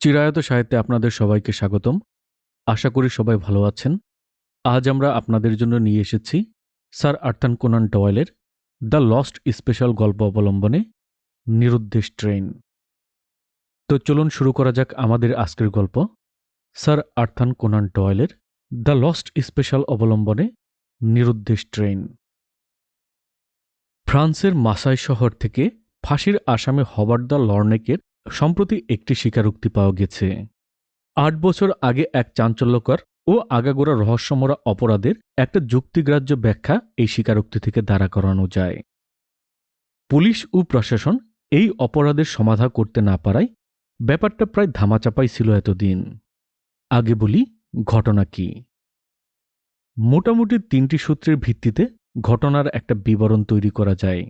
চিরায়ত সাহিত্যে আপনাদের সবাইকে স্বাগতম। আশা করি সবাই ভালো আছেন। আজ আমরা আপনাদের জন্য নিয়ে এসেছি স্যার আর্থান কোনান ডয়েলের দ্য লস্ট স্পেশাল গল্প অবলম্বনে নিরুদ্দেশ ট্রেন। তো চলুন শুরু করা যাক আমাদের আজকের গল্প। স্যার আর্থান কোনান ডয়েলের দ্য লস্ট স্পেশাল অবলম্বনে নিরুদ্দেশ ট্রেন। ফ্রান্সের মাসাই শহর থেকে ফাঁসির আসামে হবার্ড দ্য লর্নেকের সম্প্রতি একটি স্বীকারোক্তি পাওয়া গেছে। আট বছর আগে এক চাঞ্চল্যকর ও আগাগোড়া রহস্যমরা অপরাধের একটা যুক্তিগ্রাহ্য ব্যাখ্যা এই স্বীকারোক্তি থেকে দাঁড়া করানো যায়। পুলিশ ও প্রশাসন এই অপরাধের সমাধা করতে না পারায় ব্যাপারটা প্রায় ধামাচাপাই ছিল এতদিন। আগে বলি, ঘটনা কি? মোটামুটি তিনটি সূত্রের ভিত্তিতে ঘটনার একটা বিবরণ তৈরি করা যায়।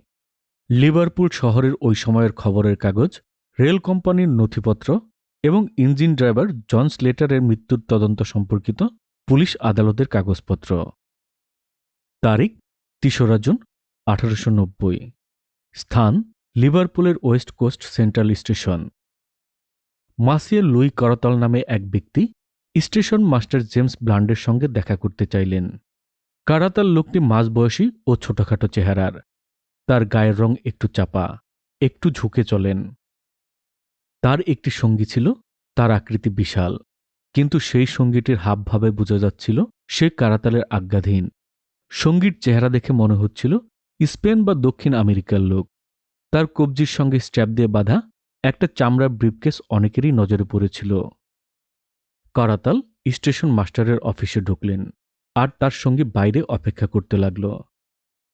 লিভারপুল শহরের ওই সময়ের খবরের কাগজ রেল কোম্পানির নথিপত্র এবং ইঞ্জিন ড্রাইভার জন স্লেটারের মৃত্যুর তদন্ত সম্পর্কিত পুলিশ আদালতের কাগজপত্র। তারিখ তেসরা জুন, আঠারোশো নব্বই। স্থান, লিভারপুলের west coast central station. Monsieur Louis Caratal নামে এক ব্যক্তি স্টেশন মাস্টার জেমস ব্লান্ডের সঙ্গে দেখা করতে চাইলেন। কারাতাল লোকটি মাঝবয়সী ও ছোটখাটো চেহারার। তার গায়ের রং একটু চাপা, একটু ঝুঁকে চলেন। তার একটি সঙ্গী ছিল, তার আকৃতি বিশাল। কিন্তু সেই সঙ্গীটির হাবভাবে বোঝা যাচ্ছিল, সে কারাতালের আজ্ঞাধীন। সঙ্গীর চেহারা দেখে মনে হচ্ছিল, স্পেন বা দক্ষিণ আমেরিকার লোক। তার কবজির সঙ্গে স্ট্র্যাপ দিয়ে বাঁধা একটা চামড়ার ব্রিফকেস অনেকেরই নজরে পড়েছিল। কারাতাল স্টেশন মাস্টারের অফিসে ঢুকলেন আর তার সঙ্গে বাইরে অপেক্ষা করতে লাগল।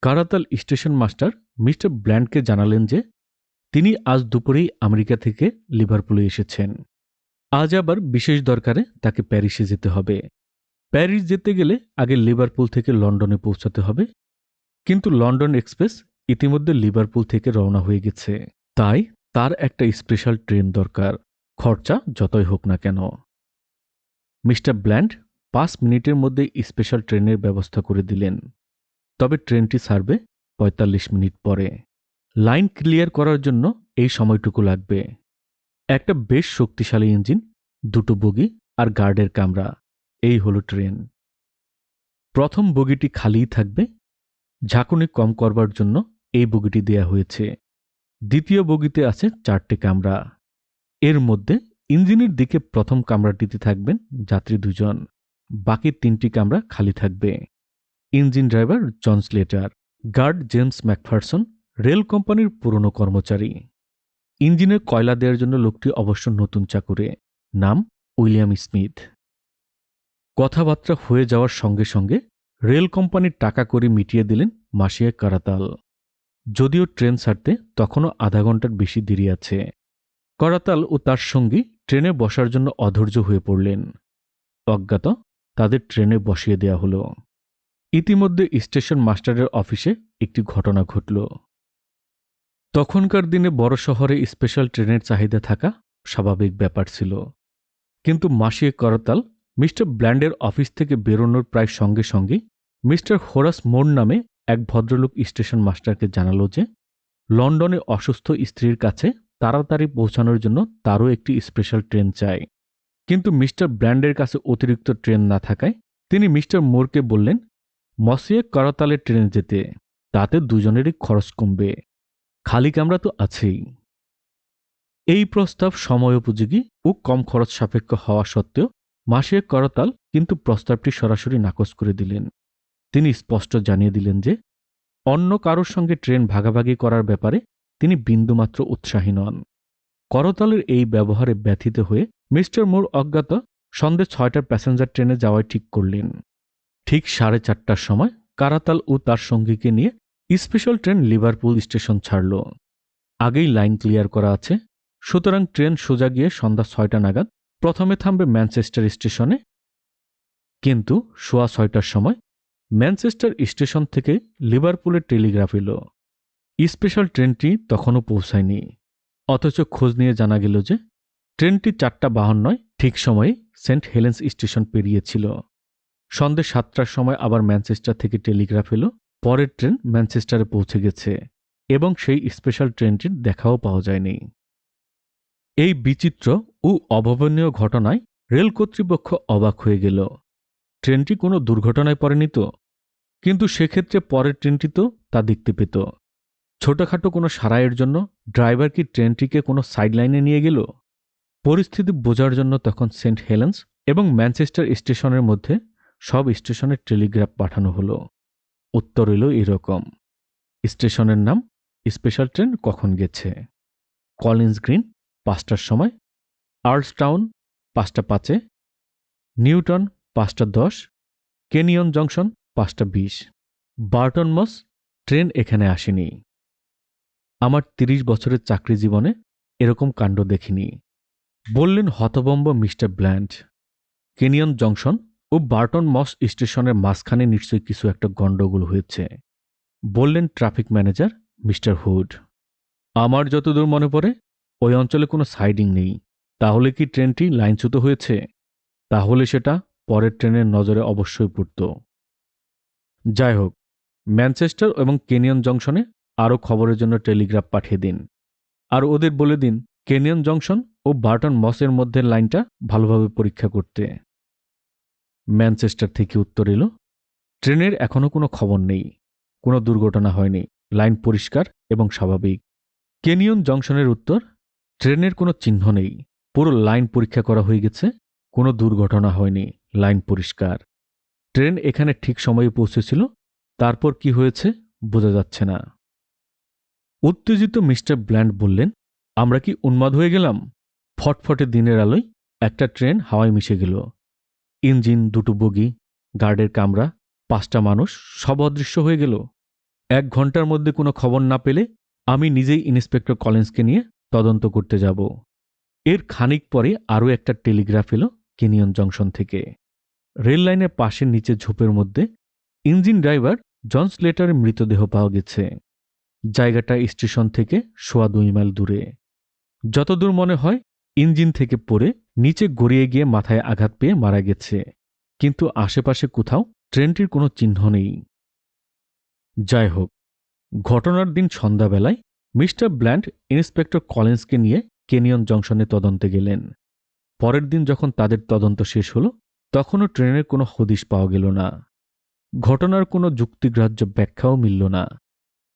কারাতাল স্টেশন মাস্টার মিস্টার ব্ল্যান্ডকে জানালেন যে তিনি আজ দুপুরেই আমেরিকা থেকে লিভারপুলে এসেছেন। আজ আবার বিশেষ দরকারে তাকে প্যারিসে যেতে হবে। প্যারিস যেতে গেলে আগে লিভারপুল থেকে লন্ডনে পৌঁছাতে হবে। কিন্তু লন্ডন এক্সপ্রেস ইতিমধ্যে লিভারপুল থেকে রওনা হয়ে গেছে। তাই তার একটা স্পেশাল ট্রেন দরকার। খরচা যতই হোক না কেন। মিস্টার ব্ল্যান্ড পাঁচ মিনিটের মধ্যে স্পেশাল ট্রেনের ব্যবস্থা করে দিলেন। তবে ট্রেনটি ছাড়বে পঁয়তাল্লিশ মিনিট পরে। লাইন ক্লিয়ার করার জন্য এই সময়টুকু লাগবে। একটা বেশ শক্তিশালী ইঞ্জিন, দুটো বগি আর গার্ডের কামরা। এই হলো ট্রেন। প্রথম বগিটি খালিই থাকবে, ঝাঁকুনি কম করবার জন্য এই বগিটি দেয়া হয়েছে। দ্বিতীয় বগিতে আছে চারটে কামরা। এর মধ্যে ইঞ্জিনের দিকে প্রথম কামরাটিতে থাকবেন যাত্রী দুজন। বাকি তিনটি কামরা খালি থাকবে। Engine driver John Slater, guard James Macpherson rail কোম্পানির পুরনো কর্মচারী। ইঞ্জিনের কয়লা দেওয়ার জন্য লোকটি অবশ্য নতুন চাকুরে। নাম উইলিয়াম স্মিথ। কথাবার্তা হয়ে যাওয়ার সঙ্গে সঙ্গে রেল কোম্পানির টাকা করে মিটিয়ে দিলেন মাসিয়া কারাতাল। যদিও ট্রেন ছাড়তে তখনও আধা ঘণ্টার বেশি দেরি আছে। করাতাল ও তার সঙ্গী ট্রেনে বসার জন্য অধৈর্য হয়ে পড়লেন। অজ্ঞাত তাদের ট্রেনে বসিয়ে দেয়া হলো। ইতিমধ্যে স্টেশন মাস্টারের অফিসে একটি ঘটনা ঘটল। তখনকার দিনে বড় শহরে স্পেশাল ট্রেনের চাহিদা থাকা স্বাভাবিক ব্যাপার ছিল। কিন্তু মাসিয়ে করতাল মিস্টার ব্ল্যান্ডের অফিস থেকে বেরোনোর প্রায় সঙ্গে সঙ্গেই মিস্টার হোরাস মোর নামে এক ভদ্রলোক স্টেশন মাস্টারকে জানালো যে, লন্ডনে অসুস্থ স্ত্রীর কাছে তাড়াতাড়ি পৌঁছানোর জন্য তারও একটি স্পেশাল ট্রেন চাই। কিন্তু মিস্টার ব্র্যান্ডের কাছে অতিরিক্ত ট্রেন না থাকায় তিনি মিস্টার মোরকে বললেন, মসিয়ে করতালের ট্রেনে যেতে, তাতে দুজনেরই খরচ কমবে। খালি কামরা তো আছেই। এই প্রস্তাব সময় উপযোগী ও কম খরচ সাপেক্ষ হওয়া সত্ত্বেও মাসিয়ে করতাল কিন্তু প্রস্তাবটি সরাসরি নাকচ করে দিলেন। তিনি স্পষ্ট জানিয়ে দিলেন যে, অন্য কারোর সঙ্গে ট্রেন ভাগাভাগি করার ব্যাপারে তিনি বিন্দুমাত্র উৎসাহী নন। করতালের এই ব্যবহারে ব্যথিত হয়ে মিস্টার মোর অজ্ঞাত সন্ধ্যে ছয়টার প্যাসেঞ্জার ট্রেনে যাওয়াই ঠিক করলেন। ঠিক সাড়ে চারটার সময় কারাতাল ও তার সঙ্গীকে নিয়ে স্পেশাল ট্রেন লিভারপুল স্টেশন ছাড়ল। আগেই লাইন ক্লিয়ার করা আছে। সুতরাং ট্রেন সোজা গিয়ে সন্ধ্যা ছয়টা নাগাদ প্রথমে থামবে ম্যানচেস্টার স্টেশনে। কিন্তু সোয়া ছয়টার সময় ম্যানচেস্টার স্টেশন থেকে লিভারপুলের টেলিগ্রাফ এলো। স্পেশাল ট্রেনটি তখনও পৌঁছায়নি। অথচ খোঁজ নিয়ে জানা গেল যে ট্রেনটি চারটা বাহান্নয় ঠিক সময়ে সেন্ট হেলেন্স স্টেশন পেরিয়েছিল। সন্ধ্যে সাতটার সময় আবার ম্যানচেস্টার থেকে টেলিগ্রাফ এলো। পরের ট্রেন ম্যানচেস্টারে পৌঁছে গেছে এবং সেই স্পেশাল ট্রেনটির দেখাও পাওয়া যায়নি। এই বিচিত্র ও অভাবনীয় ঘটনায় রেল কর্তৃপক্ষ অবাক হয়ে গেল। ট্রেনটি কোনো দুর্ঘটনায় পড়েনি তো? কিন্তু সেক্ষেত্রে পরের ট্রেনটি তো তা দেখতে পেত। ছোটখাটো কোনো সারাইয়ের জন্য ড্রাইভার কি ট্রেনটিকে কোনো সাইডলাইনে নিয়ে গেল? পরিস্থিতি বোঝার জন্য তখন সেন্ট হেলেন্স এবং ম্যানচেস্টার স্টেশনের মধ্যে সব স্টেশনের টেলিগ্রাফ পাঠানো হলো। উত্তর এলো এরকম। স্টেশনের নাম স্পেশাল ট্রেন কখন গেছে? কলিন্স গ্রিন, পাঁচটার সময়। আর্লসটাউন পাঁচটা পাঁচে। নিউটন, পাঁচটা দশ। কেনিয়ন জংশন, পাঁচটা বিশ। বার্টন মস, ট্রেন এখানে আসেনি। আমার তিরিশ বছরের চাকরি জীবনে এরকম কাণ্ড দেখিনি। বললেন হতবম্ব মিস্টার ব্ল্যান্ড কেনিয়ন জংশন ও বার্টন মস স্টেশনের মাঝখানে নিশ্চয়ই কিছু একটা গণ্ডগোল হয়েছে। বললেন ট্রাফিক ম্যানেজার মিস্টার হুড। আমার যতদূর মনে পড়ে, ওই অঞ্চলে কোনো সাইডিং নেই। তাহলে কি ট্রেনটি লাইনচ্যুত হয়েছে? তাহলে সেটা পরের ট্রেনের নজরে অবশ্যই পড়ত। যাই হোক, ম্যানচেস্টার এবং কেনিয়ন জংশনে আরও খবরের জন্য টেলিগ্রাফ পাঠিয়ে দিন। আর ওদের বলে দিন, কেনিয়ন জংশন ও বার্টন মসের মধ্যে লাইনটা ভালোভাবে পরীক্ষা করতে। ম্যানচেস্টার থেকে উত্তর এলো। ট্রেনের এখনও কোনো খবর নেই। কোনো দুর্ঘটনা হয়নি। লাইন পরিষ্কার এবং স্বাভাবিক। কেনিয়ন জংশনের উত্তর, ট্রেনের কোনো চিহ্ন নেই। পুরো লাইন পরীক্ষা করা হয়ে গেছে। কোনো দুর্ঘটনা হয়নি। লাইন পরিষ্কার। ট্রেন এখানে ঠিক সময়ে পৌঁছেছিল। তারপর কি হয়েছে বোঝা যাচ্ছে না। উত্তেজিত মিস্টার ব্ল্যান্ড বললেন, আমরা কি উন্মাদ হয়ে গেলাম? ফটফটে দিনের আলোয় একটা ট্রেন হাওয়ায় মিশে গেল। ইঞ্জিন দুটো বগি, গার্ডের কামরা, পাঁচটা মানুষ, সব অদৃশ্য হয়ে গেল। এক ঘণ্টার মধ্যে কোনো খবর না পেলে আমি নিজেই ইন্সপেক্টর কলেন্সকে নিয়ে তদন্ত করতে যাব। এর খানিক পরে আরও একটা টেলিগ্রাফ এলো কেনিয়ন জংশন থেকে। রেল লাইনের পাশের নিচে ঝোপের মধ্যে ইঞ্জিন ড্রাইভার জন স্লেটারের মৃতদেহ পাওয়া গেছে। জায়গাটা স্টেশন থেকে সোয়া দুই মাইল দূরে। যতদূর মনে হয় ইঞ্জিন থেকে পড়ে নিচে গড়িয়ে গিয়ে মাথায় আঘাত পেয়ে মারা গেছে। কিন্তু আশেপাশে কোথাও ট্রেনটির কোনো চিহ্ন নেই। যাই হোক, ঘটনার দিন সন্ধ্যাবেলায় মিস্টার ব্ল্যান্ড ইন্সপেক্টর কলেন্সকে নিয়ে কেনিয়ন জংশনে তদন্তে গেলেন। পরের দিন যখন তাদের তদন্ত শেষ হলো, তখনও ট্রেনের কোনো হদিশ পাওয়া গেল না। ঘটনার কোনো যুক্তিগ্রাহ্য ব্যাখ্যাও মিলল না।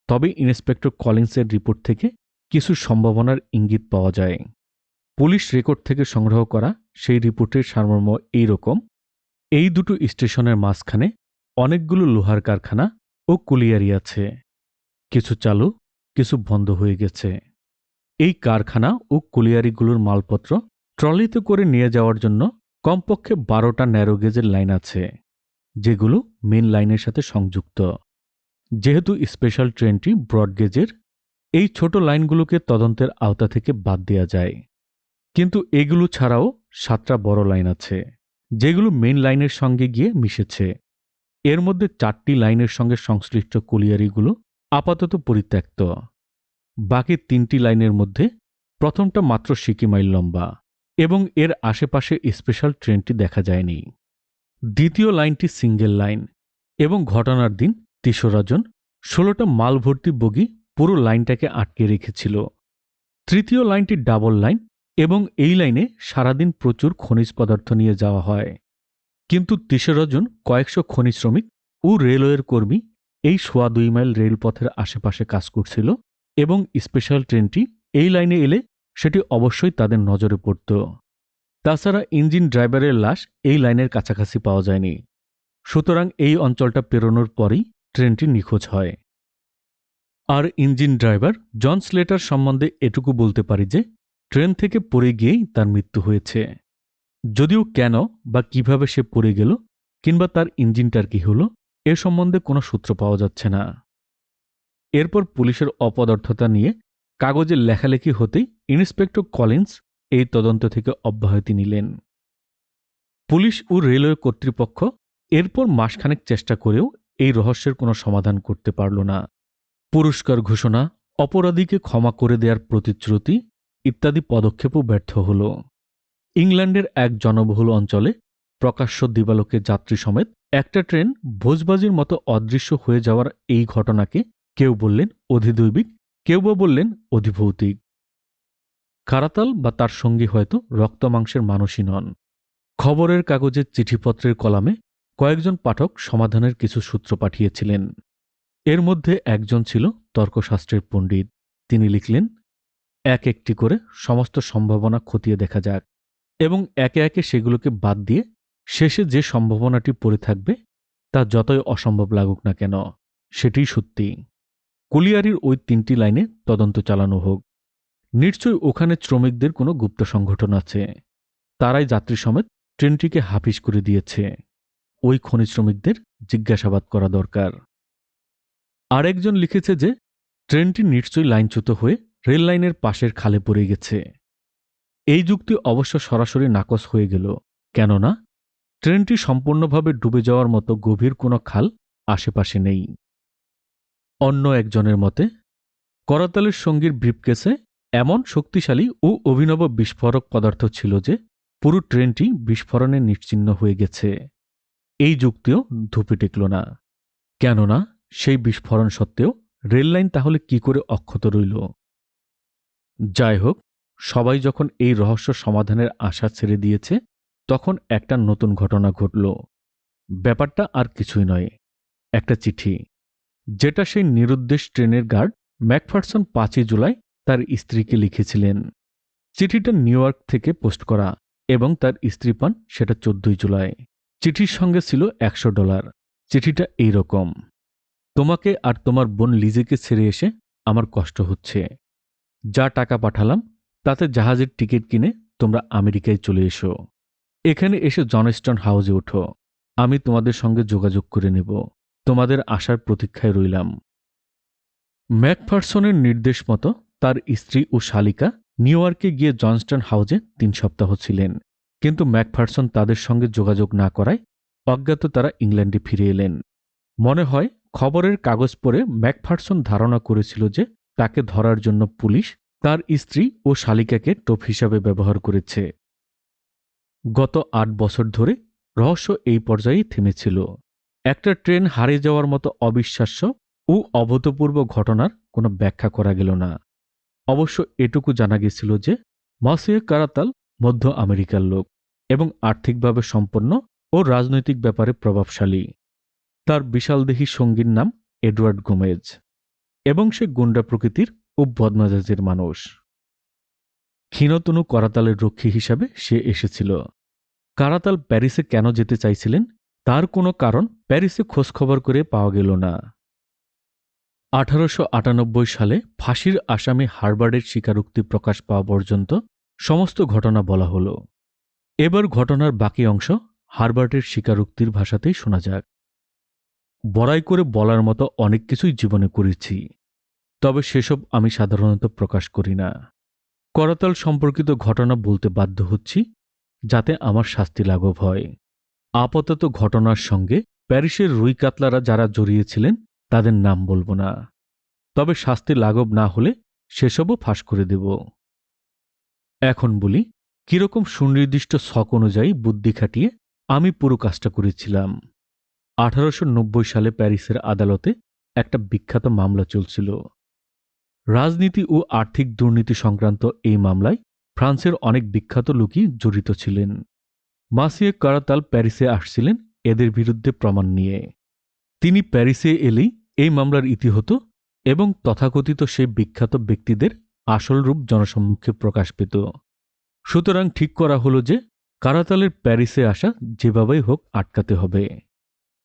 তবে ইন্সপেক্টর কলিন্সের রিপোর্ট থেকে কিছু সম্ভাবনার ইঙ্গিত পাওয়া যায়। পুলিশ রেকর্ড থেকে সংগ্রহ করা সেই রিপোর্টের সারমর্ম এই রকম এই দুটো স্টেশনের মাঝখানে অনেকগুলো লোহার কারখানা ও কুলিয়ারি আছে। কিছু চালু, কিছু বন্ধ হয়ে গেছে। এই কারখানা ও কুলিয়ারিগুলোর মালপত্র ট্রলিতে করে নিয়ে যাওয়ার জন্য কমপক্ষে বারোটা ন্যারো গেজের লাইন আছে, যেগুলো মেন লাইনের সাথে সংযুক্ত। যেহেতু স্পেশাল ট্রেনটি ব্রডগেজের এই ছোট লাইনগুলোকে তদন্তের আওতা থেকে বাদ দেওয়া যায়। কিন্তু এগুলো ছাড়াও সাতটা বড় লাইন আছে, যেগুলো মেন লাইনের সঙ্গে গিয়ে মিশেছে। এর মধ্যে চারটি লাইনের সঙ্গে সংশ্লিষ্ট কুলিয়ারিগুলো আপাতত পরিত্যক্ত। বাকি তিনটি লাইনের মধ্যে প্রথমটা মাত্র সিকি মাইল লম্বা এবং এর আশেপাশে স্পেশাল ট্রেনটি দেখা যায়নি। দ্বিতীয় লাইনটি সিঙ্গেল লাইন এবং ঘটনার দিন তেসরা জন ষোলোটা মালভর্তি বগি পুরো লাইনটাকে আটকে রেখেছিল। তৃতীয় লাইনটি ডাবল লাইন এবং এই লাইনে সারাদিন প্রচুর খনিজ পদার্থ নিয়ে যাওয়া হয়। কিন্তু তেসরা জন কয়েকশো খনি শ্রমিক ও রেলওয়ের কর্মী এই সোয়া দুই মাইল রেলপথের আশেপাশে কাজ করছিল এবং স্পেশাল ট্রেনটি এই লাইনে এলে সেটি অবশ্যই তাদের নজরে পড়ত। তাছাড়া ইঞ্জিন ড্রাইভারের লাশ এই লাইনের কাছাকাছি পাওয়া যায়নি। সুতরাং এই অঞ্চলটা পেরোনোর পরেই ট্রেনটি নিখোঁজ হয়। আর ইঞ্জিন ড্রাইভার জন স্লেটার সম্বন্ধে এটুকু বলতে পারি যে ট্রেন থেকে পড়ে গিয়েই তার মৃত্যু হয়েছে। যদিও কেন বা কীভাবে সে পড়ে গেল কিংবা তার ইঞ্জিনটার কি হলো, এ সম্বন্ধে কোনো সূত্র পাওয়া যাচ্ছে না। এরপর পুলিশের অপদার্থতা নিয়ে কাগজে লেখালেখি হতেই ইন্সপেক্টর কলিন্স এই তদন্ত থেকে অব্যাহতি নিলেন। পুলিশ ও রেলওয়ে কর্তৃপক্ষ এরপর মাসখানেক চেষ্টা করেও এই রহস্যের কোনো সমাধান করতে পারল না। পুরস্কার ঘোষণা, অপরাধীকে ক্ষমা করে দেওয়ার প্রতিশ্রুতি ইত্যাদি পদক্ষেপও ব্যর্থ হল। ইংল্যান্ডের এক জনবহুল অঞ্চলে প্রকাশ্য দিবালোকে যাত্রী সমেত একটা ট্রেন ভোজবাজির মতো অদৃশ্য হয়ে যাওয়ার এই ঘটনাকে কেউ বললেন অধিদৈবিক, কেউ বা বললেন অধিভৌতিক। কারাতাল বা তার সঙ্গী হয়তো রক্ত মাংসের মানুষই নন। খবরের কাগজের চিঠিপত্রের কলামে কয়েকজন পাঠক সমাধানের কিছু সূত্র পাঠিয়েছিলেন। এর মধ্যে একজন ছিল তর্কশাস্ত্রের পণ্ডিত। তিনি লিখলেন এক একটি করে সমস্ত সম্ভাবনা খতিয়ে দেখা যাক এবং একে একে সেগুলোকে বাদ দিয়ে শেষে যে সম্ভাবনাটি পড়ে থাকবে তা যতই অসম্ভব লাগুক না কেন, সেটিই সত্যি। কুলিয়ারির ওই তিনটি লাইনে তদন্ত চালানো হোক। নিশ্চয়ই ওখানে শ্রমিকদের কোনো গুপ্ত সংগঠন আছে। তারাই যাত্রী সমেত ট্রেনটিকে হাফিস করে দিয়েছে। ওই খনি শ্রমিকদের জিজ্ঞাসাবাদ করা দরকার। আরেকজন লিখেছে যে, ট্রেনটি নিশ্চয়ই লাইনচ্যুত হয়ে রেল লাইনের পাশের খালে পড়ে গেছে। এই যুক্তি অবশ্য সরাসরি নাকচ হয়ে গেল। কেননা, ট্রেনটি সম্পূর্ণভাবে ডুবে যাওয়ার মতো গভীর কোনো খাল আশেপাশে নেই। অন্য একজনের মতে, করতালের সঙ্গীর ব্রিফকেসে এমন শক্তিশালী ও অভিনব বিস্ফোরক পদার্থ ছিল যে, পুরো ট্রেনটি বিস্ফোরণে নিশ্চিহ্ন হয়ে গেছে। এই যুক্তিও ধুপে টেকল না। কেননা, সেই বিস্ফোরণ সত্ত্বেও রেললাইন তাহলে কি করে অক্ষত রইল? যাই হোক, সবাই যখন এই রহস্য সমাধানের আশা ছেড়ে দিয়েছে, তখন একটা নতুন ঘটনা ঘটল। ব্যাপারটা আর কিছুই নয়। একটা চিঠি। যেটা সেই নিরুদ্দেশ ট্রেনের গার্ড ম্যাকফারসন পাঁচই জুলাই তার স্ত্রীকে লিখেছিলেন। চিঠিটা নিউ ইয়র্ক থেকে পোস্ট করা এবং তার স্ত্রী পান সেটা চোদ্দই জুলাই। চিঠির সঙ্গে ছিল একশো ডলার। চিঠিটা এই রকম তোমাকে আর তোমার বোন লিজেকে ছেড়ে এসে আমার কষ্ট হচ্ছে। যা টাকা পাঠালাম, তাতে জাহাজের টিকিট কিনে তোমরা আমেরিকায় চলে এসো। এখানে এসে জনস্টন হাউজে ওঠো। আমি তোমাদের সঙ্গে যোগাযোগ করে নেব। তোমাদের আসার প্রতীক্ষায় রইলাম। ম্যাকফারসনের নির্দেশ মতো তার স্ত্রী ও শালিকা নিউ ইয়র্কে গিয়ে জনস্টন হাউজে তিন সপ্তাহ ছিলেন। কিন্তু ম্যাকফারসন তাদের সঙ্গে যোগাযোগ না করায় অজ্ঞাত তারা ইংল্যান্ডে ফিরে এলেন। মনে হয় খবরের কাগজ পড়ে ম্যাকফারসন ধারণা করেছিল যে তাকে ধরার জন্য পুলিশ তার স্ত্রী ও শালিকাকে টোপ হিসাবে ব্যবহার করেছে। গত আট বছর ধরে রহস্য এই পর্যায়েই থেমেছিল। একটা ট্রেন হারিয়ে যাওয়ার মতো অবিশ্বাস্য ও অভূতপূর্ব ঘটনার কোনো ব্যাখ্যা করা গেল না। অবশ্য এটুকু জানা গেছিল যে মাসিয়ে কারাতাল মধ্য আমেরিকার লোক এবং আর্থিকভাবে সম্পন্ন ও রাজনৈতিক ব্যাপারে প্রভাবশালী। তার বিশালদেহী সঙ্গীর নাম এডওয়ার্ড গোমেজ। এবং সে গুন্ডা প্রকৃতির ও বদমেজাজের মানুষ। ক্ষীণতনু করাতালের রক্ষী হিসাবে সে এসেছিল। কারাতাল প্যারিসে কেন যেতে চাইছিলেন, তার কোনো কারণ প্যারিসে খোঁজখবর করে পাওয়া গেল না। আঠারোশ আটানব্বই সালে ফাঁসির আসামি হারবার্ডের স্বীকারোক্তি প্রকাশ পাওয়া পর্যন্ত সমস্ত ঘটনা বলা হল। এবার ঘটনার বাকি অংশ হারবার্টের স্বীকারোক্তির ভাষাতেই শোনা যাক। বড়াই করে বলার মতো অনেক কিছুই জীবনে করেছি। তবে সেসব আমি সাধারণত প্রকাশ করি না। করতাল সম্পর্কিত ঘটনা বলতে বাধ্য হচ্ছি, যাতে আমার শাস্তি লাঘব হয়। আপাতত ঘটনার সঙ্গে প্যারিসের রুই কাতলারা যারা জড়িয়েছিলেন, তাদের নাম বলব না। তবে শাস্তি লাঘব না হলে সেসবও ফাঁস করে দেব। এখন বলি, কীরকম সুনির্দিষ্ট শখ অনুযায়ী বুদ্ধি খাটিয়ে আমি পুরো কাজটা করেছিলাম। আঠারোশো নব্বই সালে প্যারিসের আদালতে একটা বিখ্যাত মামলা চলছিল। রাজনীতি ও আর্থিক দুর্নীতি সংক্রান্ত এই মামলায় ফ্রান্সের অনেক বিখ্যাত লোকই জড়িত ছিলেন। মাসিয়ে কারাতাল প্যারিসে আসছিলেন এদের বিরুদ্ধে প্রমাণ নিয়ে। তিনি প্যারিসে এলেই এই মামলার ইতি হতো এবং তথাকথিত সেই বিখ্যাত ব্যক্তিদের আসল রূপ জনসম্মুখে প্রকাশ পেত। সুতরাং ঠিক করা হলো যে কারাতালের প্যারিসে আসা যেভাবেই হোক আটকাতে হবে।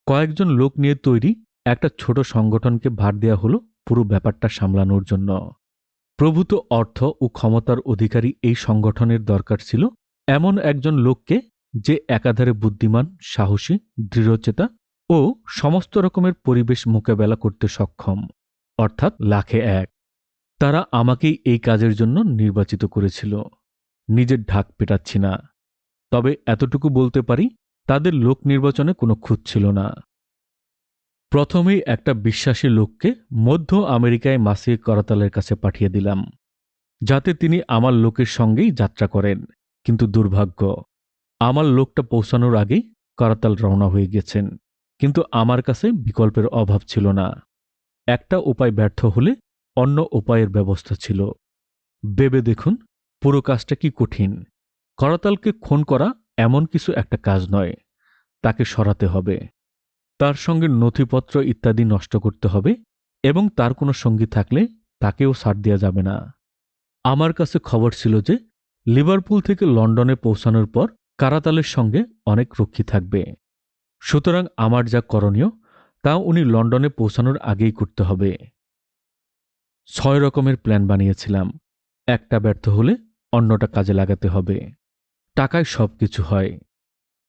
কয়েকজন লোক নিয়ে তৈরি একটা ছোট সংগঠনকে ভার দেয়া হলো পুরো ব্যাপারটা সামলানোর জন্য। প্রভূত অর্থ ও ক্ষমতার অধিকারী এই সংগঠনের দরকার ছিল এমন একজন লোককে যে একাধারে বুদ্ধিমান, সাহসী, দৃঢ়চেতা ও সমস্ত রকমের পরিবেশ মোকাবেলা করতে সক্ষম, অর্থাৎ লাখে এক। তারা আমাকেই এই কাজের জন্য নির্বাচিত করেছিল। নিজের ঢাক পেটাচ্ছি না। তবে এতটুকু বলতে পারি, তাদের লোক নির্বাচনে কোনো খুঁত ছিল না। প্রথমেই একটা বিশ্বাসী লোককে মধ্য আমেরিকায় মাসিক করাতালের কাছে পাঠিয়ে দিলাম, যাতে তিনি আমার লোকের সঙ্গেই যাত্রা করেন। কিন্তু দুর্ভাগ্য, আমার লোকটা পৌঁছানোর আগেই করাতাল রওনা হয়ে গেছেন, কিন্তু আমার কাছে বিকল্পের অভাব ছিল না। একটা উপায় ব্যর্থ হলে অন্য উপায়ের ব্যবস্থা ছিল। ভেবে দেখুন পুরো কাজটা কি কঠিন। করাতালকে খুন করা এমন কিছু একটা কাজ নয়, তাকে সরাতে হবে। তার সঙ্গে নথিপত্র ইত্যাদি নষ্ট করতে হবে এবং তার কোনো সঙ্গী থাকলে তাকেও ছাড় দেওয়া যাবে না। আমার কাছে খবর ছিল যে, লিভারপুল থেকে লন্ডনে পৌঁছানোর পর কারাতালের সঙ্গে অনেক রক্ষী থাকবে। সুতরাং আমার যা করণীয়, তা উনি লন্ডনে পৌঁছানোর আগেই করতে হবে। ছয় রকমের প্ল্যান বানিয়েছিলাম। একটা ব্যর্থ হলে অন্যটা কাজে লাগাতে হবে। টাকায় সব কিছু হয়।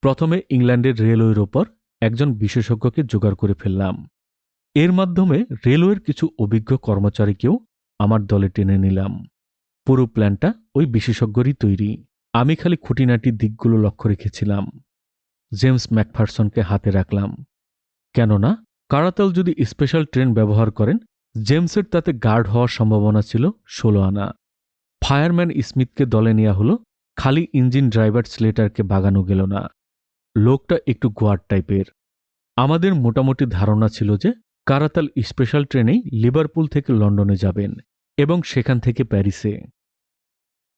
প্রথমে ইংল্যান্ডের রেলওয়ের ওপর একজন বিশেষজ্ঞকে জোগাড় করে ফেললাম। এর মাধ্যমে রেলওয়ের কিছু অভিজ্ঞ কর্মচারীকেও আমার দলে টেনে নিলাম। পুরো প্ল্যানটা ওই বিশেষজ্ঞরই তৈরি। আমি খালি খুঁটিনাটি দিকগুলো লক্ষ্য রেখেছিলাম। জেমস ম্যাকফারসনকে হাতে রাখলাম। কেননা, কারাতাল যদি স্পেশাল ট্রেন ব্যবহার করেন, জেমসের তাতে গার্ড হওয়ার সম্ভাবনা ছিল ষোলো আনা। ফায়ারম্যান স্মিথকে দলে নেওয়া হলো, খালি ইঞ্জিন ড্রাইভার স্লেটারকে বাগানো গেল না। লোকটা একটু গোয়ার টাইপের। আমাদের মোটামুটি ধারণা ছিল যে কারাতাল স্পেশাল ট্রেনেই লিভারপুল থেকে লন্ডনে যাবেন এবং সেখান থেকে প্যারিসে।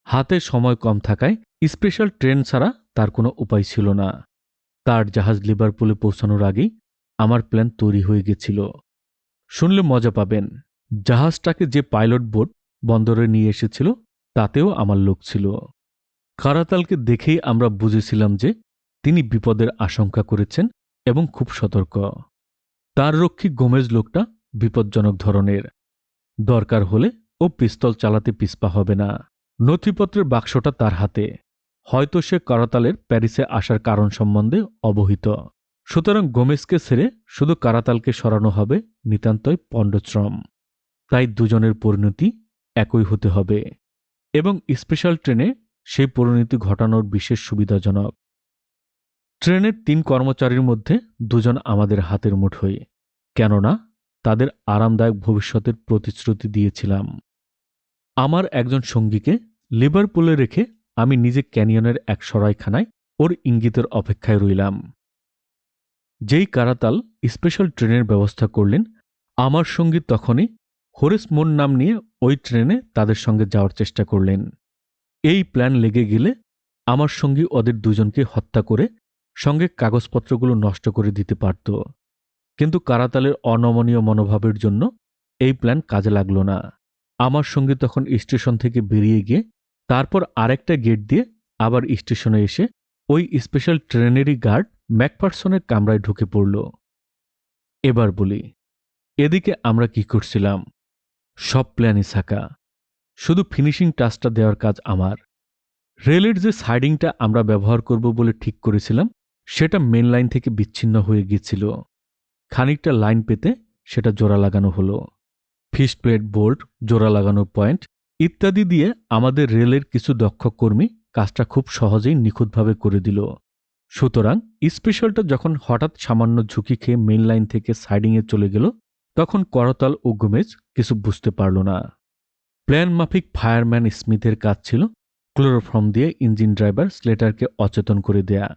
হাতে সময় কম থাকায় স্পেশাল ট্রেন ছাড়া তার কোনো উপায় ছিল না। তার জাহাজ লিভারপুলে পৌঁছানোর আগেই আমার প্ল্যান তৈরি হয়ে গেছিল। শুনলে মজা পাবেন, জাহাজটাকে যে পাইলট বোট বন্দরে নিয়ে এসেছিল তাতেও আমার লোক ছিল। কারাতালকে দেখেই আমরা বুঝেছিলাম যে তিনি বিপদের আশঙ্কা করেছেন এবং খুব সতর্ক। তার রক্ষী গোমেজ লোকটা বিপজ্জনক ধরনের। দরকার হলে ও পিস্তল চালাতে পিস্পা হবে না। নথিপত্রের বাক্সটা তার হাতে। হয়তো সে কারাতালের প্যারিসে আসার কারণ সম্বন্ধে অবহিত। সুতরাং গোমেজকে ছেড়ে শুধু কারাতালকে সরানো হবে নিতান্তই পণ্ডশ্রম। তাই দুজনের পরিণতি একই হতে হবে। এবং স্পেশাল ট্রেনে সেই পরিণতি ঘটানোর বিশেষ সুবিধাজনক। ট্রেনের তিন কর্মচারীর মধ্যে দুজন আমাদের হাতের মুঠোয় কেননা তাদের আরামদায়ক ভবিষ্যতের প্রতিশ্রুতি দিয়েছিলাম। আমার একজন সঙ্গীকে লিভারপুলে রেখে আমি নিজে ক্যানিয়নের এক সরাইখানায় ওর ইঙ্গিতের অপেক্ষায় রইলাম। যেই কারাতাল স্পেশাল ট্রেনের ব্যবস্থা করলেন, আমার সঙ্গী তখনই হরিস মোন নাম নিয়ে ওই ট্রেনে তাদের সঙ্গে যাওয়ার চেষ্টা করলেন। এই প্ল্যান লেগে গেলে আমার সঙ্গী ওদের দুজনকে হত্যা করে সঙ্গে কাগজপত্রগুলো নষ্ট করে দিতে পারত। কিন্তু কারাতালের অনমনীয় মনোভাবের জন্য এই প্ল্যান কাজে লাগল না। আমার সঙ্গে তখন স্টেশন থেকে বেরিয়ে গিয়ে তারপর আরেকটা গেট দিয়ে আবার স্টেশনে এসে ওই স্পেশাল ট্রেনেরই গার্ড ম্যাকপারসনের কামরায় ঢুকে পড়ল। এবার বলি, এদিকে আমরা কি করছিলাম? সব প্ল্যানই থাকা শুধু ফিনিশিং টাচটা দেওয়ার কাজ আমার। রেলের যে সাইডিংটা আমরা ব্যবহার করব বলে ঠিক করেছিলাম সেটা মেন লাইন থেকে বিচ্ছিন্ন হয়ে গিয়েছিল। খানিকটা লাইন পেতে সেটা জোড়া লাগানো হলো। ফিস্ট প্লেট বোল্ট জোড়া লাগানোর পয়েন্ট ইত্যাদি দিয়ে আমাদের রেলের কিছু দক্ষ কর্মী কাজটা খুব সহজেই নিখুঁতভাবে করে দিল। সুতরাং স্পেশালটা যখন হঠাৎ সামান্য ঝুঁকি খেয়ে মেন লাইন থেকে সাইডিংয়ে চলে গেল, তখন করতাল ও গোমেজ কিছু বুঝতে পারল না। প্ল্যান মাফিক ফায়ারম্যান স্মিথের কাজ ছিল ক্লোরোফর্ম দিয়ে ইঞ্জিন ড্রাইভার স্লেটারকে অচেতন করে দেয়া।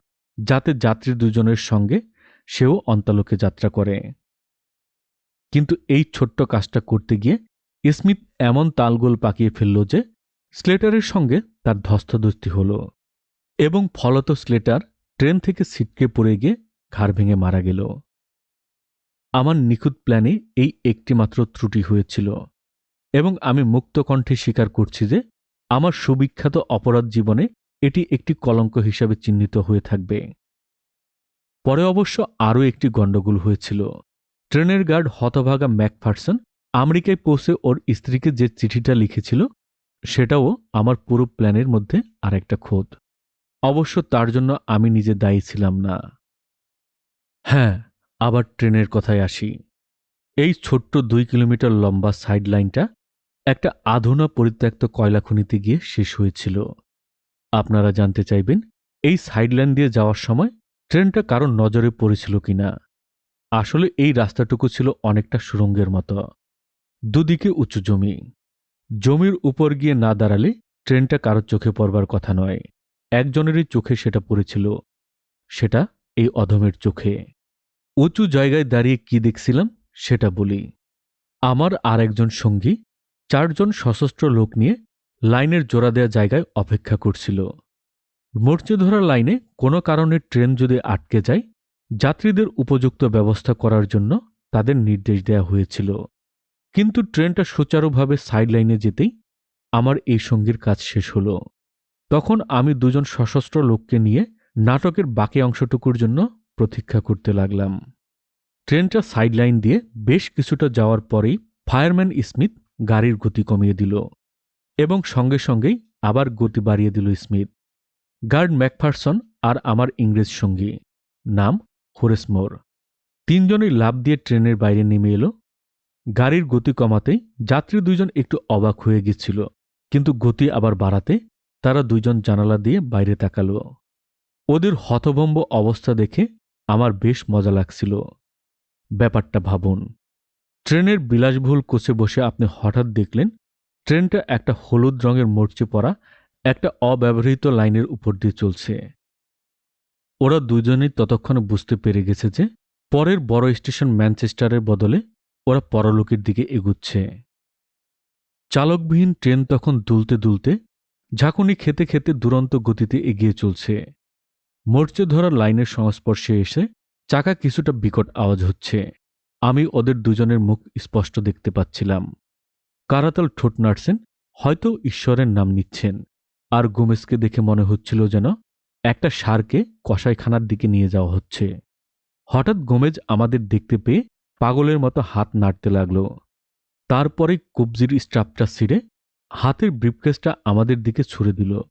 যাতে যাত্রী দুজনের সঙ্গে সেও অন্তালোকে যাত্রা করে। কিন্তু এই ছোট্ট কাজটা করতে গিয়ে স্মিথ এমন তালগোল পাকিয়ে ফেলল যে স্লেটারের সঙ্গে তার ধস্তধস্তি হল এবং ফলত স্লেটার ট্রেন থেকে ছিটকে পড়ে গিয়ে ঘাড় ভেঙে মারা গেল। আমার নিখুঁত প্ল্যানে এই একটিমাত্র ত্রুটি হয়েছিল এবং আমি মুক্ত কণ্ঠে স্বীকার করছি যে আমার সুবিখ্যাত অপরাধ জীবনে এটি একটি কলঙ্ক হিসাবে চিহ্নিত হয়ে থাকবে। পরে অবশ্য আরও একটি গণ্ডগোল হয়েছিল। ট্রেনের গার্ড হতভাগা ম্যাকফার্সন আমেরিকায় পৌঁছে ওর স্ত্রীকে যে চিঠিটা লিখেছিল, সেটাও আমার পুরো প্ল্যানের মধ্যে আর একটা খোদ। অবশ্য তার জন্য আমি নিজে দায়ী ছিলাম না। হ্যাঁ আবার ট্রেনের কথায় আসি। এই ছোট্ট দুই কিলোমিটার লম্বা সাইড লাইনটা একটা আধুনা পরিত্যক্ত কয়লা খনিতে গিয়ে শেষ হয়েছিল। আপনারা জানতে চাইবেন, এই সাইড লাইন দিয়ে যাওয়ার সময় ট্রেনটা কারোর নজরে পড়েছিল কিনা আসলে এই রাস্তাটুকু ছিল অনেকটা সুরঙ্গের মতো। দুদিকে উঁচু জমি। জমির উপর গিয়ে না দাঁড়ালে ট্রেনটা কারোর চোখে পড়বার কথা নয়। একজনেরই চোখে সেটা পড়েছিল। সেটা এই অধমের চোখে। উঁচু জায়গায় দাঁড়িয়ে কি দেখছিলাম সেটা বলি। আমার আর একজন সঙ্গী, চারজন সশস্ত্র লোক নিয়ে লাইনের জোড়া দেওয়া জায়গায় অপেক্ষা করছিল। মরচে ধরা লাইনে কোনো কারণে ট্রেন যদি আটকে যায়, যাত্রীদের উপযুক্ত ব্যবস্থা করার জন্য তাদের নির্দেশ দেওয়া হয়েছিল। কিন্তু ট্রেনটা সুচারুভাবে সাইড লাইনে যেতেই আমার এই সঙ্গীর কাজ শেষ হলো। তখন আমি দুজন সশস্ত্র লোককে নিয়ে নাটকের বাকি অংশটুকুর জন্য প্রতীক্ষা করতে লাগলাম। ট্রেনটা সাইড লাইন দিয়ে বেশ কিছুটা যাওয়ার পরেই ফায়ারম্যান স্মিথ গাড়ির গতি কমিয়ে দিল। এবং সঙ্গে সঙ্গেই আবার গতি বাড়িয়ে দিল স্মিথ। গার্ড ম্যাকফারসন আর আমার ইংরেজ সঙ্গী, নাম হোরেসমোর তিনজনই লাভ দিয়ে ট্রেনের বাইরে নেমে এলো। গাড়ির গতি কমাতেই যাত্রী দুইজন একটু অবাক হয়ে গেছিল, কিন্তু গতি আবার বাড়াতে তারা দুইজন জানালা দিয়ে বাইরে তাকালো। ওদের হতভম্ব অবস্থা দেখে আমার বেশ মজা লাগছিল। ব্যাপারটা ভাবুন। ট্রেনের বিলাসবহুল কোচে বসে আপনি হঠাৎ দেখলেন ট্রেনটা একটা হলুদ রঙের মরচে পড়া একটা অব্যবহৃত লাইনের উপর দিয়ে চলছে। ওরা দুজনেই ততক্ষণে বুঝতে পেরে গেছে যে, পরের বড় স্টেশন ম্যানচেস্টারের বদলে ওরা পরলোকের দিকে এগুচ্ছে। চালকবিহীন ট্রেন তখন দুলতে দুলতে, ঝাঁকুনি খেতে খেতে দুরন্ত গতিতে এগিয়ে চলছে। মরচে ধরা লাইনের সংস্পর্শে এসে চাকা কিছুটা বিকট আওয়াজ হচ্ছে। আমি ওদের দুজনের মুখ স্পষ্ট দেখতে পাচ্ছিলাম। কারাতাল ঠোঁট নাড়ছেন, হয়তো ঈশ্বরের নাম নিচ্ছেন। আর গোমেজকে দেখে মনে হচ্ছিল যেন একটা সারকে কসাইখানার দিকে নিয়ে যাওয়া হচ্ছে। হঠাৎ গোমেজ আমাদের দেখতে পেয়ে পাগলের মতো হাত নাড়তে লাগল। তারপরে কবজির স্ট্রাপটা ছিঁড়ে হাতের ব্রিফকেসটা আমাদের দিকে ছুড়ে দিল।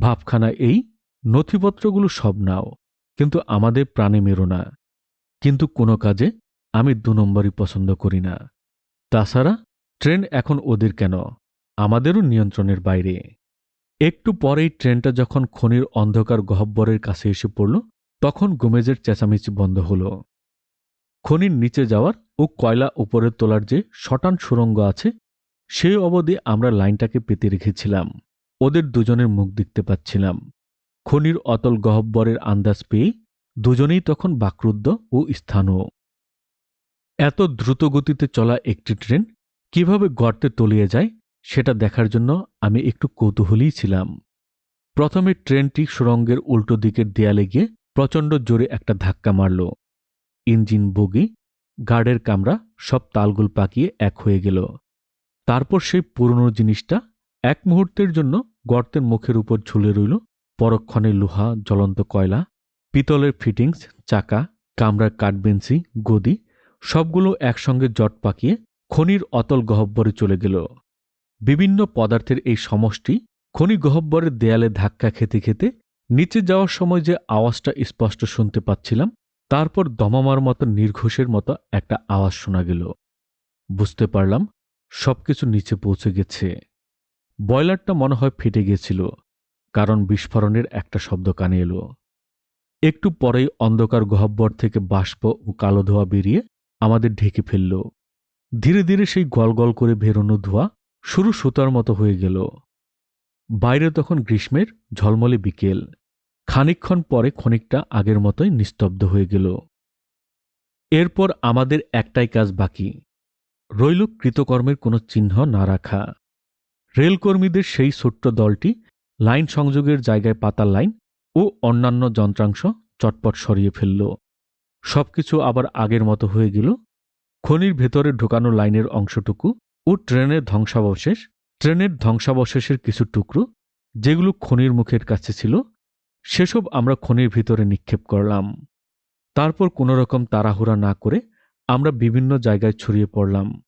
ভাবখানা এই, নথিপত্রগুলো সব নাও, কিন্তু আমাদের প্রাণে মেরো না। কিন্তু কোনো কাজে আমি দু নম্বরই পছন্দ করি না। তাছাড়া ট্রেন এখন ওদের কেন? আমাদেরও নিয়ন্ত্রণের বাইরে। একটু পরেই ট্রেনটা যখন খনির অন্ধকার গহব্বরের কাছে এসে পড়ল, তখন গোমেজের চেঁচামেচি বন্ধ হল। খনির নিচে যাওয়ার ও কয়লা উপরে তোলার যে শটান সুরঙ্গ আছে সেই অবধি আমরা লাইনটাকে পেতে রেখেছিলাম। ওদের দুজনের মুখ দেখতে পাচ্ছিলাম। খনির অতল গহব্বরের আন্দাজ পেয়ে দুজনেই তখন বাকরুদ্ধ ও স্থানও এত দ্রুত গতিতে চলা একটি ট্রেন কীভাবে গর্তে তলিয়ে যায় সেটা দেখার জন্য আমি একটু কৌতূহলী ছিলাম। প্রথমে ট্রেনটি সুরঙ্গের উল্টো দিকের দেয়ালে গিয়ে প্রচণ্ড জোরে একটা ধাক্কা মারল। ইঞ্জিন বগি, গার্ডের কামরা, সব তালগুল পাকিয়ে এক হয়ে গেল। তারপর সেই পুরনো জিনিসটা এক মুহূর্তের জন্য গর্তের মুখের উপর ঝুলে রইল। পরক্ষণে লোহা, জ্বলন্ত কয়লা, পিতলের ফিটিংস, চাকা, কামরার কাঠবেন্সি গদি, সবগুলো একসঙ্গে জট পাকিয়ে খনির অতল গহব্বরে চলে গেল। বিভিন্ন পদার্থের এই সমষ্টি খনি গহব্বরের দেয়ালে ধাক্কা খেতে খেতে নিচে যাওয়ার সময় যে আওয়াজটা স্পষ্ট শুনতে পাচ্ছিলাম, তারপর দমামার মতো নির্ঘোষের মতো একটা আওয়াজ শোনা গেল। বুঝতে পারলাম, সবকিছু নিচে পৌঁছে গেছে। বয়লারটা মনে হয় ফেটে গেছিল, কারণ বিস্ফোরণের একটা শব্দ কানে এলো। একটু পরেই অন্ধকার গহব্বর থেকে বাষ্প ও কালো ধোয়া বেরিয়ে আমাদের ঢেকে ফেলল। ধীরে ধীরে সেই গলগল করে বেরোনো ধোয়া শুরু সুতার মতো হয়ে গেল। বাইরে তখন গ্রীষ্মের, ঝলমলে বিকেল। খানিকক্ষণ পরে ক্ষণিকটা আগের মতোই নিস্তব্ধ হয়ে গেল। এরপর আমাদের একটাই কাজ বাকি। রইল কৃতকর্মের কোনো চিহ্ন না রাখা। রেলকর্মীদের সেই ছোট্ট দলটি লাইন সংযোগের জায়গায় পাতার লাইন ও অন্যান্য যন্ত্রাংশ চটপট সরিয়ে ফেলল। সবকিছু আবার আগের মতো হয়ে গেল। খনির ভেতরে ঢোকানো লাইনের অংশটুকু ও ট্রেনের ধ্বংসাবশেষ, ট্রেনের ধ্বংসাবশেষের কিছু টুকরো, যেগুলো খনির মুখের কাছে ছিল, সেসব আমরা খনির ভিতরে নিক্ষেপ করলাম। তারপর কোনো রকম তাড়াহুড়া না করে আমরা বিভিন্ন জায়গায় ছড়িয়ে পড়লাম।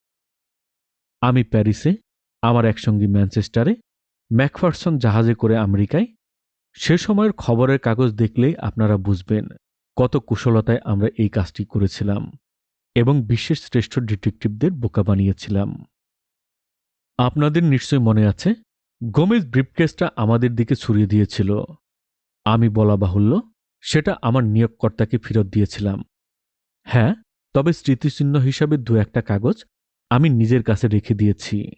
আমি প্যারিসে, আমার একসঙ্গী ম্যানচেস্টারে, ম্যাকফারসন জাহাজে করে আমেরিকায়, সে সময়ের খবরের কাগজ দেখলেই আপনারা বুঝবেন কত কুশলতায় আমরা এই কাজটি করেছিলাম। এবং বিশ্বের শ্রেষ্ঠ ডিটেকটিভদের বোকা বানিয়েছিলাম। আপনাদের নিশ্চয় মনে আছে, গোমেজ ব্রিফকেসটা আমাদের দিকে ছুড়িয়ে দিয়েছিল। আমি বলা বাহুল্য, সেটা আমার নিয়োগকর্তাকে ফেরত দিয়েছিলাম। হ্যাঁ তবে স্মৃতিচিহ্ন হিসাবে দু একটা কাগজ আমি নিজের কাছে রেখে দিয়েছি।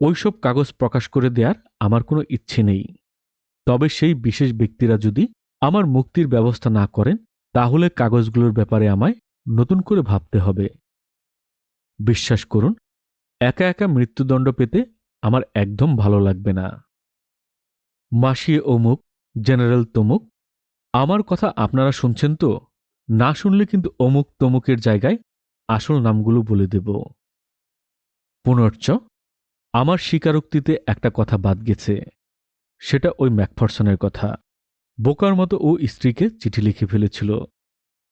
ওইসব কাগজ প্রকাশ করে দেওয়ার আমার কোনো ইচ্ছে নেই। তবে সেই বিশেষ ব্যক্তিরা যদি আমার মুক্তির ব্যবস্থা না করেন, তাহলে কাগজগুলোর ব্যাপারে আমায় নতুন করে ভাবতে হবে। বিশ্বাস করুন, একা একা মৃত্যুদণ্ড পেতে আমার একদম ভালো লাগবে না। মাসি অমুক, জেনারেল তমুক, আমার কথা আপনারা শুনছেন তো? না শুনলে কিন্তু অমুক তমুকের জায়গায় আসল নামগুলো বলে দেব। পুনর্চ, আমার স্বীকারোক্তিতে একটা কথা বাদ গেছে। সেটা ওই ম্যাকফারসনের কথা। বোকার মতো ও স্ত্রীকে চিঠি লিখে ফেলেছিল।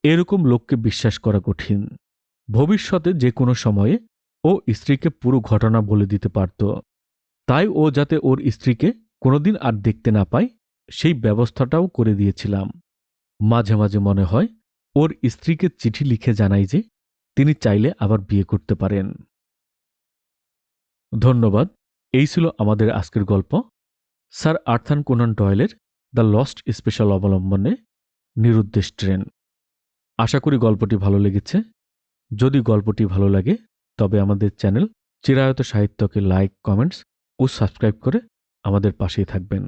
এরকম লোককে বিশ্বাস করা কঠিন। ভবিষ্যতে যে কোনো সময়ে ও স্ত্রীকে পুরো ঘটনা বলে দিতে পারত। তাই ও যাতে ওর স্ত্রীকে কোনোদিন আর দেখতে না পায়, সেই ব্যবস্থাটাও করে দিয়েছিলাম। মাঝে মাঝে মনে হয়, ওর স্ত্রীকে চিঠি লিখে জানাই যে, তিনি চাইলে আবার বিয়ে করতে পারেন। ধন্যবাদ। এই ছিল আমাদের আজকের গল্প। স্যার আর্থান কোনন ডয়েলের দ্য লস্ট স্পেশাল অবলম্বনে নিরুদ্দেশ ট্রেন। আশা করি গল্পটি ভালো লেগেছে। যদি গল্পটি ভালো লাগে, তবে আমাদের চ্যানেল চিরায়ত সাহিত্যকে লাইক, কমেন্টস ও সাবস্ক্রাইব করে আমাদের পাশেই থাকবেন।